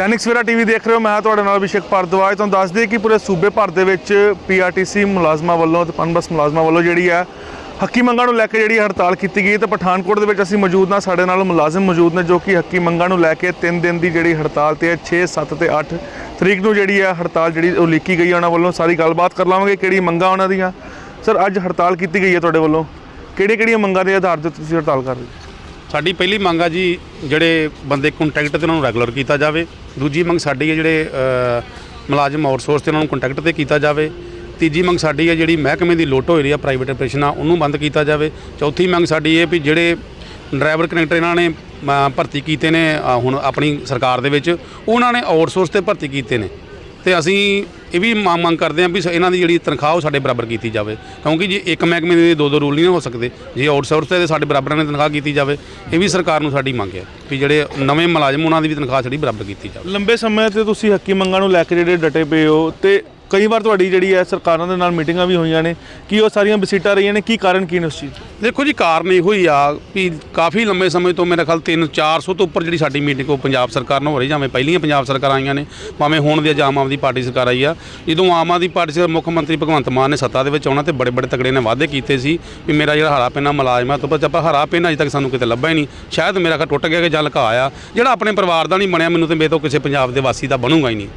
Dainik Savera TV ਦੇਖ ਰਹੇ ਹੋ। ਮੈਂ ਤੁਹਾਡੇ ਨਾਲ ਅਭਿਸ਼ੇਕ ਭਾਰਦਵਾਜ। ਤੁਹਾਨੂੰ ਦੱਸ ਦਈਏ ਕਿ ਪੂਰੇ ਸੂਬੇ ਭਰ ਦੇ ਵਿੱਚ ਪੀਆਰਟੀਸੀ ਮੁਲਾਜ਼ਮਾਂ ਵੱਲੋਂ ਤੇ ਪਨਬਸ ਮੁਲਾਜ਼ਮਾਂ ਵੱਲੋਂ ਜਿਹੜੀ ਹੈ ਹੱਕੀ ਮੰਗਾਂ ਨੂੰ ਲੈ ਕੇ ਜਿਹੜੀ ਹੜਤਾਲ ਕੀਤੀ ਗਈ ਤੇ ਪਠਾਨਕੋਟ ਦੇ ਵਿੱਚ ਅਸੀਂ ਮੌਜੂਦ ਹਾਂ ਸਾਡੇ ਨਾਲ ਮੁਲਾਜ਼ਮ ਮੌਜੂਦ ਨੇ ਜੋ ਕਿ ਹੱਕੀ ਮੰਗਾਂ ਨੂੰ ਲੈ ਕੇ 3 ਦਿਨ ਦੀ ਜਿਹੜੀ ਹੜਤਾਲ ਤੇ ਹੈ 6 7 ਤੇ 8 ਤਰੀਕ ਨੂੰ ਜਿਹੜੀ ਹੈ ਹੜਤਾਲ ਜਿਹੜੀ ਉਹ ਲਿਖੀ ਗਈ ਹੈ ਉਹਨਾਂ ਵੱਲੋਂ। ਸਾਰੀ ਗੱਲਬਾਤ ਕਰ ਲਾਵਾਂਗੇ ਕਿਹੜੀ ਮੰਗਾਂ ਉਹਨਾਂ ਦੀਆਂ। ਸਰ, ਅੱਜ ਹੜਤਾਲ ਕੀਤੀ ਗਈ ਹੈ ਤੁਹਾਡੇ ਵੱਲੋਂ। ਕਿਹੜੀਆਂ ਕਿਹੜੀਆਂ ਮੰਗਾਂ ਦੇ ਆਧਾਰ ਤੇ ਤੁਸੀਂ ਹੜਤਾਲ ਕਰ ਰਹੇ ਹੋ? ਸਾਡੀ ਪਹਿਲੀ ਮੰਗ ਆ ਜੀ ਜਿਹੜੇ ਬੰਦੇ ਕੰਟੈਕਟ ਤੇ ਉਹਨਾਂ ਨੂੰ ਰੈਗੂਲਰ ਕੀਤਾ ਜਾਵੇ। ਦੂਜੀ ਮੰਗ ਸਾਡੀ ਹੈ ਜਿਹੜੇ ਮੁਲਾਜ਼ਮ ਆਊਟਸੋਰਸ ਤੇ ਉਹਨਾਂ ਨੂੰ ਕੰਟੈਕਟ ਤੇ ਕੀਤਾ ਜਾਵੇ। ਤੀਜੀ ਮੰਗ ਸਾਡੀ ਹੈ ਜਿਹੜੀ ਮਹਿਕਮੇ ਦੀ ਲੋਟ ਹੋਈ ਰਹੀ ਏਰੀਆ ਪ੍ਰਾਈਵੇਟ ਆਪਰੇਸ਼ਨ ਆ, ਉਹਨੂੰ ਬੰਦ ਕੀਤਾ ਜਾਵੇ। ਚੌਥੀ ਮੰਗ ਸਾਡੀ ਇਹ ਵੀ ਜਿਹੜੇ ਡਰਾਈਵਰ ਕਨੈਕਟਰ ਇਹਨਾਂ ਨੇ ਭਰਤੀ ਕੀਤੇ ਨੇ ਹੁਣ ਆਪਣੀ ਸਰਕਾਰ ਦੇ ਵਿੱਚ, ਉਹਨਾਂ ਨੇ ਆਊਟਸੋਰਸ ਤੇ ਭਰਤੀ ਕੀਤੇ ਨੇ। ਤੇ ਅਸੀਂ ਇਹ ਵੀ ਮੰਗ ਮੰਗ ਕਰਦੇ ਹਾਂ ਵੀ ਸ- ਇਹਨਾਂ ਦੀ ਜਿਹੜੀ ਤਨਖਾਹ, ਉਹ ਸਾਡੇ ਬਰਾਬਰ ਕੀਤੀ ਜਾਵੇ। ਕਿਉਂਕਿ ਜੇ ਇੱਕ ਮਹਿਕਮੇ ਦੇ ਦੋ ਦੋ ਰੂਲ ਨਹੀਂ ਹੋ ਸਕਦੇ, ਜੇ ਆਊਟਸੋਰਸ ਤੇ ਸਾਡੇ ਬਰਾਬਰਾਂ ਨੇ ਤਨਖਾਹ ਕੀਤੀ ਜਾਵੇ, ਇਹ ਵੀ ਸਰਕਾਰ ਨੂੰ ਸਾਡੀ ਮੰਗ ਹੈ ਵੀ ਜਿਹੜੇ ਨਵੇਂ ਮੁਲਾਜ਼ਮ, ਉਹਨਾਂ ਦੀ ਵੀ ਤਨਖਾਹ ਸਾਡੀ ਬਰਾਬਰ ਕੀਤੀ ਜਾਵੇ। ਲੰਬੇ ਸਮੇਂ ਤੇ ਤੁਸੀਂ ਹੱਕੀ ਮੰਗਾਂ ਨੂੰ ਲੈ ਕੇ ਜਿਹੜੇ ਡਟੇ ਪਏ ਹੋ, ਤੇ ਕਈ ਵਾਰ ਤੁਹਾਡੀ ਜਿਹੜੀ ਹੈ ਸਰਕਾਰਾਂ ਦੇ ਨਾਲ ਮੀਟਿੰਗਾਂ ਵੀ ਹੋਈਆਂ ਨੇ, ਕੀ ਉਹ ਸਾਰੀਆਂ ਵਿਸਿਟਾਂ ਰਹੀਆਂ ਨੇ, ਕੀ ਕਾਰਨ ਕੀ ਨੇ ਉਸ ਚੀਜ਼ ਦੇ? ਦੇਖੋ ਜੀ, ਕਾਰਨ ਇਹੋ ਹੀ ਆ ਵੀ ਕਾਫੀ ਲੰਬੇ ਸਮੇਂ ਤੋਂ ਮੇਰੇ ਖਿਆਲ 3 400 ਤੋਂ ਉੱਪਰ ਜਿਹੜੀ ਸਾਡੀ ਮੀਟਿੰਗ ਉਹ ਪੰਜਾਬ ਸਰਕਾਰ ਨਾਲ ਹੋ ਰਹੀ ਭਾਵੇਂ ਪਹਿਲੀਆਂ ਪੰਜਾਬ ਸਰਕਾਰ ਆਈਆਂ ਨੇ, ਭਾਵੇਂ ਹੁਣ ਦੀ ਅੱਜ ਆਮ ਆਦਮੀ ਪਾਰਟੀ ਸਰਕਾਰ ਆਈ ਆ, ਜਦੋਂ ਆਮ ਆਦਮੀ ਪਾਰਟੀ ਸਰਕਾਰ, ਮੁੱਖ ਮੰਤਰੀ ਭਗਵੰਤ ਮਾਨ ਨੇ ਸੱਤਾ ਦੇ ਵਿੱਚ ਆਉਣਾ ਤੇ ਬੜੇ ਬੜੇ ਤਗੜੇ ਨੇ ਵਾਅਦੇ ਕੀਤੇ ਸੀ ਵੀ ਮੇਰਾ ਜਿਹੜਾ ਹਰਾ ਪੈਨਾ ਮੁਲਾਜ਼ਮ ਆ, ਤੋਂ ਪਰ ਆਪਾਂ ਹਰਾ ਪੈਨਾ ਅਜੇ ਤੱਕ ਸਾਨੂੰ ਕਿਤੇ ਲੱਭਾ ਹੀ ਨਹੀਂ ਸ਼ਾਇਦ ਮੇਰਾ ਘਰ ਟੁੱਟ ਗਿਆ ਕਿ ਜਾਂ ਲੁਕਾ ਆ ਜਿਹੜਾ ਆਪਣੇ ਪਰਿਵਾਰ ਦਾ ਨਹੀਂ ਬਣਿਆ, ਮੈਨੂੰ ਤੇ ਮੇਰੇ ਤੋਂ ਕਿਸੇ ਪੰਜਾਬ ਦੇ ਵਾਸੀ ਦਾ ਬਣੂਗਾ ਹੀ ਨਹੀਂ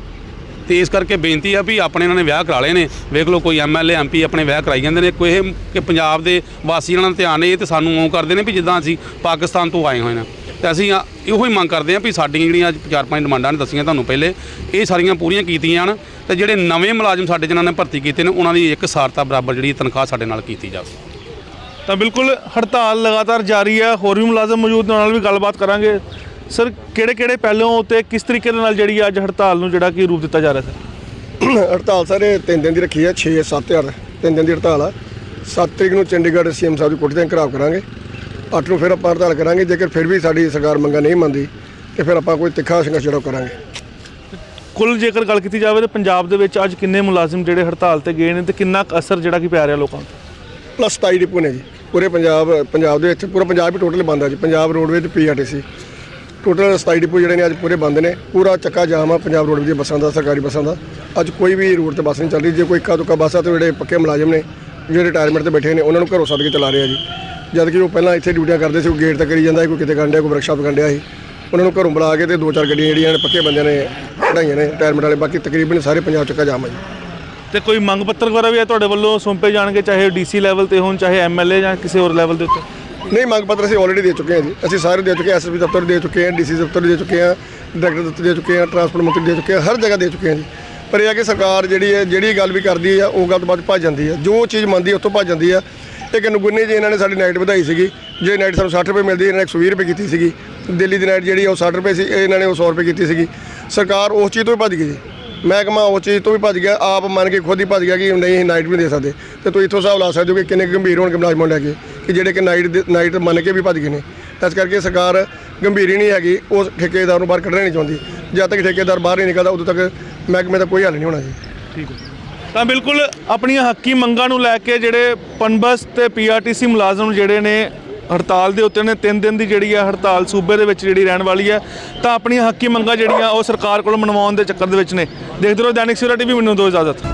ਤੇ ਇਸ ਕਰਕੇ ਬੇਨਤੀ ਆ ਵੀ ਆਪਣੇ ਇਹਨਾਂ ਨੇ ਵਿਆਹ ਕਰਾ ਲਏ ਨੇ। ਵੇਖ ਲਓ ਕੋਈ ਐਮਐਲਏ ਐਮਪੀ ਆਪਣੇ ਵਿਆਹ ਕਰਾਈ ਜਾਂਦੇ ਨੇ। ਕੋਈ ਇਹ ਕਿ ਪੰਜਾਬ ਦੇ ਵਾਸੀ ਇਹਨਾਂ ਦਾ ਧਿਆਨ ਨਹੀਂ, ਇਹ ਤੇ ਸਾਨੂੰ ਉਹ ਕਰਦੇ ਨੇ ਵੀ ਜਿੱਦਾਂ ਅਸੀਂ ਪਾਕਿਸਤਾਨ ਤੋਂ ਆਏ ਹੋਏ ਨੇ। ਤੇ ਅਸੀਂ ਆ- ਇਹੋ ਹੀ ਮੰਗ ਕਰਦੇ ਹਾਂ ਵੀ ਸਾਡੀਆਂ ਜਿਹੜੀਆਂ ਅੱਜ ਚਾਰ ਪੰਜ ਡਿਮਾਂਡਾਂ ਨੇ ਦੱਸੀਆਂ ਤੁਹਾਨੂੰ ਪਹਿਲੇ, ਇਹ ਸਾਰੀਆਂ ਪੂਰੀਆਂ ਕੀਤੀਆਂ ਹਨ ਤੇ ਜਿਹੜੇ ਨਵੇਂ ਮੁਲਾਜ਼ਮ ਸਾਡੇ ਜਿਨ੍ਹਾਂ ਨੇ ਭਰਤੀ ਕੀਤੇ ਨੇ, ਉਹਨਾਂ ਦੀ ਇੱਕ ਸਾਰਤਾ ਬਰਾਬਰ ਜਿਹੜੀ ਤਨਖਾਹ ਸਾਡੇ ਨਾਲ ਕੀਤੀ ਜਾਵੇ। ਤਾਂ ਬਿਲਕੁਲ ਹੜਤਾਲ ਲਗਾਤਾਰ ਜਾਰੀ ਹੈ ਹੋਰ ਵੀ ਮੁਲਾਜ਼ਮ ਮੌਜੂਦ ਨੇ, ਉਹਨਾਂ ਨਾਲ ਵੀ ਗੱਲਬਾਤ ਕਰਾਂਗੇ। ਸਰ ਕਿਹੜੇ ਕਿਹੜੇ ਪਹਿਲੂਆਂ ਉਤੇ ਕਿਸ ਤਰੀਕੇ ਦੇ ਨਾਲ ਜਿਹੜੀ ਅੱਜ ਹੜਤਾਲ ਨੂੰ ਜਿਹੜਾ ਕਿ ਰੂਪ ਦਿੱਤਾ ਜਾ ਰਿਹਾ ਹੈ ਹੜਤਾਲ ਸਾਰੇ ਤਿੰਨ ਦਿਨ ਦੀ ਰੱਖੀ ਹੈ 6 7 8 ਤਿੰਨ ਦਿਨ ਦੀ ਹੜਤਾਲ ਆ। 7 ਤਰੀਕ ਨੂੰ ਚੰਡੀਗੜ੍ਹ ਸੀਐਮ ਸਾਹਿਬ ਦੀ ਕੋਠੀ ਤੇ ਘਰਾਵ ਕਰਾਂਗੇ। 8 ਨੂੰ ਫਿਰ ਆਪਾਂ ਹੜਤਾਲ ਕਰਾਂਗੇ ਜੇਕਰ ਫਿਰ ਵੀ ਸਾਡੀ ਸਰਕਾਰ ਮੰਗਾਂ ਨਹੀਂ ਮੰਨਦੀ ਤੇ ਫਿਰ ਆਪਾਂ ਕੋਈ ਤਿੱਖਾ ਸੰਘਰਸ਼ ਜਿਹੜਾ ਕਰਾਂਗੇ। ਕੁੱਲ ਜੇਕਰ ਗੱਲ ਕੀਤੀ ਜਾਵੇ ਤਾਂ ਪੰਜਾਬ ਦੇ ਵਿੱਚ ਅੱਜ ਕਿੰਨੇ ਮੁਲਾਜ਼ਮ ਜਿਹੜੇ ਹੜਤਾਲ ਤੇ ਗਏ ਨੇ ਤੇ ਕਿੰਨਾ ਅਸਰ ਜਿਹੜਾ ਕਿ ਪੈ ਰਿਹਾ ਲੋਕਾਂ ਤੇ ਪਲੱਸ 27 ਡਿਪੂ ਨੇ ਜੀ। ਪੂਰੇ ਪੰਜਾਬ ਪੰਜਾਬ ਦੇ ਵਿੱਚ ਪੂਰਾ ਪੰਜਾਬ ਹੀ ਟੋਟਲ ਬੰਦ ਆ ਜੀ। ਪੰਜਾਬ ਰੋਡਵੇਜ਼ ਤੇ ਪੀਆਰਟੀਸੀ। ਟੋਟਲ 27 ਡਿਪੂ ਜਿਹੜੇ ਨੇ ਅੱਜ ਪੂਰੇ ਬੰਦ ਨੇ। ਪੂਰਾ ਚੱਕਾ ਜਾਮ ਆ ਪੰਜਾਬ ਰੋਡਵੇਜ਼ ਦੀਆਂ ਬੱਸਾਂ ਦਾ, ਸਰਕਾਰੀ ਬੱਸਾਂ ਦਾ। ਅੱਜ ਕੋਈ ਵੀ ਰੂਟ ਤੇ ਬੱਸ ਨਹੀਂ ਚੱਲ ਰਹੀ ਜੇ ਕੋਈ ਇੱਕਾ ਦੁੱਕਾ ਬੱਸ ਆ ਤੇ ਜਿਹੜੇ ਪੱਕੇ ਮੁਲਾਜ਼ਮ ਨੇ, ਜਿਹੜੇ ਰਿਟਾਇਰਮੈਂਟ ਤੇ ਬੈਠੇ ਨੇ, ਉਹਨਾਂ ਨੂੰ ਘਰੋਂ ਸੱਦ ਕੇ ਚਲਾ ਰਿਹਾ ਜੀ। ਜਦ ਕਿ ਉਹ ਪਹਿਲਾਂ ਇੱਥੇ ਡਿਊਟੀਆਂ ਕਰਦੇ ਸੀ ਉਹ ਗੇਟ ਤੇ ਕਰੀ ਜਾਂਦਾ ਸੀ, ਕੋਈ ਕਿਤੇ ਕਰਨ ਕੋਈ ਵਰਕਸ਼ਾਪ ਕਰਨ ਸੀ। ਉਹਨਾਂ ਨੂੰ ਘਰੋਂ ਬੁਲਾ ਕੇ ਤੇ ਦੋ ਚਾਰ ਗੱਡੀਆਂ ਜਿਹੜੀਆਂ ਨੇ, ਪੱਕੇ ਬੰਦਿਆਂ ਨੇ ਕਢਾਈਆਂ ਨੇ ਰਿਟਾਇਰਮੈਂਟ ਵਾਲੇ। ਬਾਕੀ ਤਕਰੀਬਨ ਸਾਰੇ ਪੰਜਾਬ ਚੱਕਾ ਜਾਮ ਆ ਜੀ। ਤੇ ਕੋਈ ਮੰਗ ਪੱਤਰ ਵਗੈਰਾ ਵੀ ਹੈ ਤੁਹਾਡੇ ਵੱਲੋਂ? ਸੌਂਪੇ ਜਾਣਗੇ, ਚਾਹੇ ਡੀਸੀ ਲੈਵਲ ਤੇ ਹੋਣ, ਚਾਹੇ ਐਮਐਲਏ ਜਾਂ ਕਿਸੇ ਹੋਰ ਲੈਵਲ ਦੇ ਉੱਤੇ? ਨਹੀਂ, ਮੰਗ ਪੱਤਰ ਅਸੀਂ ਆਲਰੇਡੀ ਦੇ ਚੁੱਕੇ ਹਾਂ ਜੀ। ਅਸੀਂ ਸਾਰੇ ਦੇ ਚੁੱਕੇ ਹਾਂ ਐਸਐਸਪੀ ਦਫ਼ਤਰ ਦੇ ਚੁੱਕੇ ਹਾਂ ਡੀਸੀ ਦਫ਼ਤਰ ਦੇ ਚੁੱਕੇ ਹਾਂ, ਡਾਇਰੈਕਟਰ ਦਫ਼ਤਰ ਦੇ ਚੁੱਕੇ ਹਾਂ, ਟਰਾਂਸਪੋਰਟ ਮੰਤਰੀ ਦੇ ਚੁੱਕੇ ਹਾਂ, ਹਰ ਜਗ੍ਹਾ ਦੇ ਚੁੱਕੇ ਹਾਂ ਜੀ। ਪਰ ਇਹ ਹੈ ਕਿ ਸਰਕਾਰ ਜਿਹੜੀ ਹੈ, ਜਿਹੜੀ ਗੱਲ ਵੀ ਕਰਦੀ ਹੈ, ਉਹ ਗੱਲ ਤੋਂ ਬਾਅਦ ਭੱਜ ਜਾਂਦੀ ਹੈ। ਜੋ ਚੀਜ਼ ਮੰਨਦੀ ਹੈ, ਉੱਥੋਂ ਭੱਜ ਜਾਂਦੀ ਹੈ। ਇੱਕ ਨਗੁੰਨੇ ਜੀ, ਇਹਨਾਂ ਨੇ ਸਾਡੀ ਨਾਈਟ ਵਧਾਈ ਸੀਗੀ। ਜੇ ਨਾਈਟ ਸਾਨੂੰ 60 ਰੁਪਏ ਮਿਲਦੀ, ਇਹਨਾਂ ਨੇ 120 ਰੁਪਏ ਕੀਤੀ ਸੀਗੀ। ਦਿੱਲੀ ਦੀ ਨਾਈਟ ਜਿਹੜੀ ਉਹ 60 ਰੁਪਏ ਸੀ, ਇਹਨਾਂ ਨੇ ਉਹ 100 ਰੁਪਏ ਕੀਤੀ ਸੀਗੀ। ਸਰਕਾਰ ਉਸ ਚੀਜ਼ ਤੋਂ ਵੀ ਭੱਜ ਗਈ ਜੀ। ਮਹਿਕਮਾ ਉਸ ਚੀਜ਼ ਤੋਂ ਵੀ ਭੱਜ ਗਿਆ, ਆਪ ਮੰਨ ਕੇ ਖੁਦ ਹੀ ਭੱਜ ਗਿਆ ਕਿ ਨਹੀਂ ਨਾਈਟ ਵੀ ਦੇ ਸਕਦੇ। ਤੇ ਤੁਸੀਂ ਇੱਥੋਂ ਹਿਸਾਬ ਲਾ ਸਕਦੇ ਹੋ ਕਿ ਕਿੰਨੇ ਗੰਭੀਰ ਹੋਣਗੇ ਮੁਲਾਜ਼ਮਾਂ ਨੂੰ ਲੈ ਕੇ। ਕਿ ਜਿਹੜੇ ਕਿ ਨਾਈਟ ਨਾਈਟ ਮੰਨ ਕੇ ਵੀ ਭੱਜ ਗਏ ਨੇ। ਇਸ ਕਰਕੇ ਸਰਕਾਰ ਗੰਭੀਰ ਹੀ ਨਹੀਂ ਹੈਗੀ ਉਸ ਠੇਕੇਦਾਰ ਨੂੰ ਬਾਹਰ ਕੱਢਣਾ ਨਹੀਂ ਚਾਹੁੰਦੀ। ਜਦ ਤੱਕ ਠੇਕੇਦਾਰ ਬਾਹਰ ਨਹੀਂ ਨਿਕਲਦਾ, ਉਦੋਂ ਤੱਕ ਮਹਿਕਮੇ ਦਾ ਕੋਈ ਹੱਲ ਨਹੀਂ ਹੋਣਾ ਜੀ। ਠੀਕ ਤਾਂ ਬਿਲਕੁਲ ਆਪਣੀਆਂ ਹੱਕੀ ਮੰਗਾਂ ਨੂੰ ਲੈ ਕੇ ਜਿਹੜੇ ਪਨਬਸ ਤੇ ਪੀਆਰਟੀਸੀ ਮੁਲਾਜ਼ਮ ਜਿਹੜੇ ਨੇ, ਹੜਤਾਲ ਦੇ ਉੱਤੇ ਨੇ 3 ਦਿਨ ਦੀ ਜਿਹੜੀ ਹੈ ਹੜਤਾਲ ਸੂਬੇ ਦੇ ਵਿੱਚ ਜਿਹੜੀ ਰਹਿਣ ਵਾਲੀ ਹੈ ਤਾਂ ਆਪਣੀਆਂ ਹੱਕੀ ਮੰਗਾਂ ਜਿਹੜੀਆਂ ਉਹ ਸਰਕਾਰ ਕੋਲ ਮਨਵਾਉਣ ਦੇ ਚੱਕਰ ਦੇ ਵਿੱਚ ਨੇ। ਦੇਖਦੇ ਰਹੋ ਦੈਨਿਕ ਸਵੇਰਾ ਟੀਵੀ, ਮੈਨੂੰ ਦੋ ਇਜਾਜ਼ਤ।